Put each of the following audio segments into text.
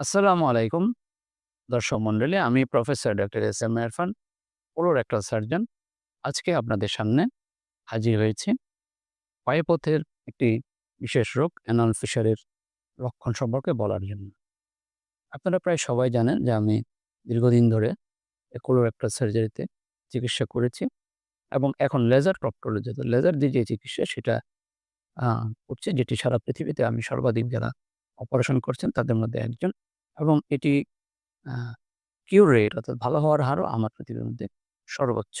আসসালামু আলাইকুম দর্শক মণ্ডলী। আমি professor doctor S M Irfan, colorectal surgeon. আজকে আপনাদের সামনে হাজির হয়েছি পায়ুপথের একটি বিশেষ রোগ অ্যানাল ফিশারের লক্ষণ সম্পর্কে বলার জন্য। আপনারা প্রায় সবাই জানেন যে আমি দীর্ঘদিন ধরে কোলোরেক্টাল সার্জারিতে চিকিৎসা করেছি এবং এখন লেজার প্রক্টলজিতে লেজার দিয়ে যে চিকিৎসা সেটা করছি যেটি সারা পৃথিবীতে আমি সর্বাধিক যারা অপারেশন করছেন তাদের মধ্যে একজন এবং এটি কিউর রেট অর্থাৎ ভালো হওয়ার হারও আমার পৃথিবীর মধ্যে সর্বোচ্চ।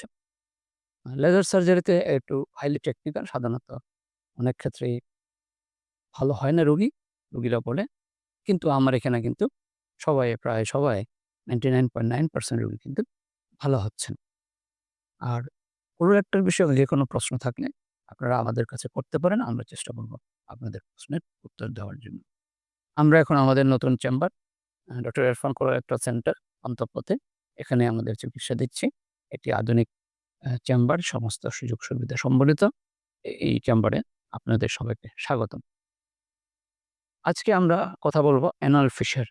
লেজার সার্জারিতে একটু হাইলি টেকনিক্যাল সাধারণত অনেক ক্ষেত্রেই ভালো হয় না রুগী রুগীরা বলে। কিন্তু আমার এখানে কিন্তু সবাই, প্রায় সবাই ninety nine point nine percent রুগী কিন্তু ভালো হচ্ছেন। আর কোলোরেক্টাল বিষয়ে যে কোনো প্রশ্ন থাকলে আপনারা আমাদের কাছে করতে পারেন। আমরা চেষ্টা করব আপনাদের প্রশ্নের উত্তর দেওয়ার জন্য। আমরা এখন আমাদের নতুন chamber doctor Irfan colorectal centre অন্তঃপথে এখানে আমাদের চিকিৎসা দিচ্ছি। এটি আধুনিক চেম্বার সমস্ত সুযোগ সুবিধা সম্বলিত। এই চেম্বারে আপনাদের সবাইকে স্বাগতম। আজকে আমরা কথা বলব অ্যানাল ফিশার।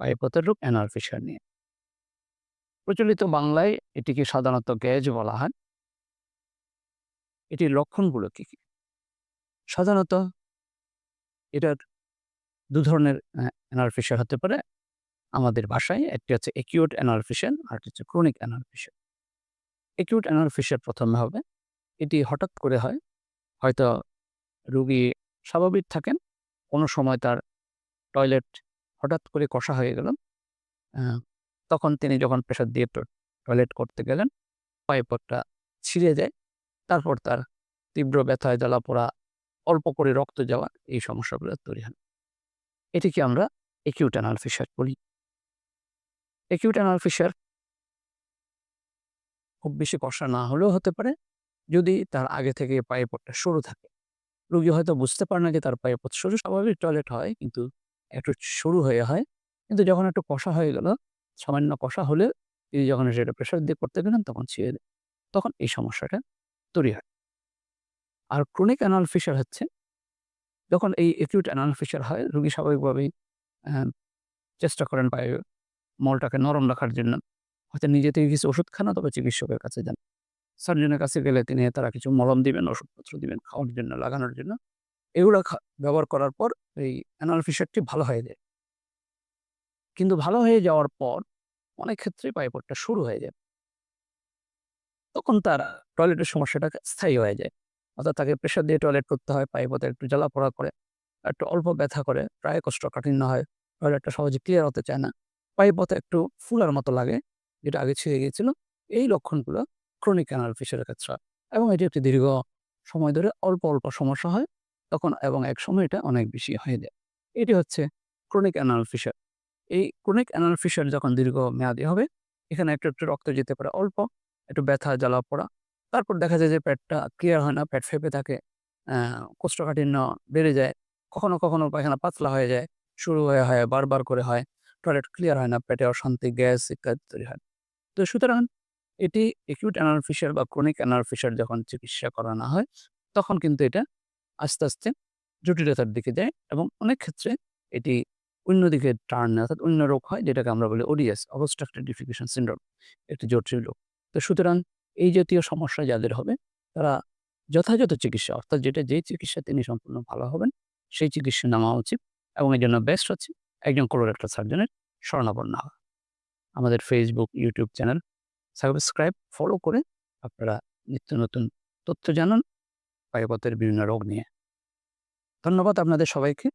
পায়ুপথের রোগ অ্যানাল ফিশার নিয়ে। প্রচলিত বাংলায় এটিকে সাধারণত গ্যাজ বলা হয়। এটির লক্ষণগুলো কি, কি? সাধারণত এটার ২ ধরনের অ্যা অ্যানাল ফিশার হতে পারে আমাদের ভাষায়। একটি হচ্ছে অ্যাকিউট অ্যানাল ফিশার, আরেকটি হচ্ছে chronic anal fissure. Acute anal fissure ১ম এ হবে। এটি হঠাৎ করে হয়। হয়তো রুগী স্বাভাবিক থাকেন। কোনো সময় তার টয়লেট হঠাৎ করে কষা হয়ে গেল। তখন তিনি যখন প্রেশার দিয়ে টয়লেট করতে গেলেন, পায়ুপথটা ছিঁড়ে যায়। তারপর তার তীব্র ব্যথায় জ্বালা-পোড়া, অল্প করে রক্ত যাওয়া এই সমস্যাগুলো তৈরি হয়। এটিকে আমরা অ্যাকিউট অ্যানাল ফিশার বলি। অ্যাকিউট অ্যানাল ফিশার খুব বেশি কষা না হলেও হতে পারে, যদি তার আগে থেকে পায়ুপথটা সরু থাকে। রোগী হয়তো বুঝতে পারে না যে তার পায়ুপথ সরু, স্বাভাবিক টয়লেট হয় কিন্তু একটু সরু হয়ে হয়। কিন্তু যখন একটু কষা হয়ে গেল, সামান্য কষা হলে তিনি যখন সেটা প্রেশার দিয়ে করতে গেলেন তখন ছিঁড়ে যায়। তখন এই সমস্যাটা তৈরি হয়। আর ক্রনিক অ্যানাল ফিশার হচ্ছে যখন এই অ্যাকিউট অ্যানাল হয়, রোগী স্বাভাবিকভাবেই চেষ্টা করেন পায়ু মলটাকে নরম রাখার জন্য। হয়তো নিজে থেকে কিছু ওষুধ খান তবে চিকিৎসকের কাছে যান। সার্জনের কাছে গেলে তিনি তারা কিছু মলম দিবেন, ওষুধপত্র দিবেন খাওয়ার জন্য, লাগানোর জন্য। এগুলো ব্যবহার করার পর এই অ্যানাল ভালো হয়ে যায়। কিন্তু ভালো হয়ে যাওয়ার পর অনেক ক্ষেত্রেই পায়ুপথটা শুরু হয়ে যায়। তখন তার টয়লেটের সমস্যাটা স্থায়ী হয়ে যায়। অর্থাৎ তাকে প্রেশার দিয়ে টয়লেট করতে হয়, পায়ুপথে একটু জ্বালা-পোড়া করে, একটু অল্প ব্যথা করে, প্রায় কোষ্ঠকাঠিন্য হয়। টয়লেটটা সহজে ক্লিয়ার হতে চায় না। পায়ে পথে একটু ফুলার মতো লাগে, যেটা আগে ছিঁড়ে গিয়েছিল। এই লক্ষণগুলো ক্রনিক অ্যানাল ফিশারের ক্ষেত্রে এবং এটি একটি দীর্ঘ সময় ধরে অল্প, অল্প সমস্যা হয় তখন এবং এক সময় এটা অনেক বেশি হয়ে যায়। এটি হচ্ছে ক্রনিক অ্যানাল ফিশার। এই ক্রনিক অ্যানাল ফিশার যখন দীর্ঘমেয়াদী হবে, এখানে একটু, একটু রক্ত যেতে পারে অল্প, একটু ব্যথা, জ্বালা-পোড়া। তারপর দেখা যায় যে পেটটা ক্লিয়ার হয় না, পেট ফেঁপে থাকে, কোষ্ঠকাঠিন্য বেড়ে যায়। কখনো, কখনো পায়খানা পাতলা হয়ে যায়, শুরু হয়ে হয়, বারবার করে হয়। টয়লেট ক্লিয়ার হয় না, পেটে অশান্তি, গ্যাস ইত্যাদি তৈরি হয়। তো সুতরাং এটি একিউট অ্যানাল বা ক্রনিক অ্যানাল যখন চিকিৎসা করা না হয়, তখন কিন্তু এটা আস্তে, আস্তে জটিলতার দিকে যায় এবং অনেক ক্ষেত্রে এটি অন্যদিকে টার্ন নেয় অর্থাৎ অন্য রোগ হয় যেটাকে আমরা বলি ওডিএস অবস্ট্রাকটিভ ডিফিকেশন সিন্ড্রোম একটি জটিল রোগ। তো সুতরাং এই জাতীয় সমস্যা যাদের হবে তারা যথাযথ চিকিৎসা অর্থাৎ যেটা যেই চিকিৎসা তিনি সম্পূর্ণ ভালো হবেন, সেই চিকিৎসা নেওয়া উচিত এবং এর জন্য বেস্ট হচ্ছে একজন কোলোরেক্টাল সার্জনের শরণাপন্ন হওয়া। আমাদের Facebook YouTube channel subscribe, follow করে আপনারা নিত্য নতুন তথ্য জানান পায়ুপথের বিভিন্ন রোগ নিয়ে। ধন্যবাদ আপনাদের সবাইকে।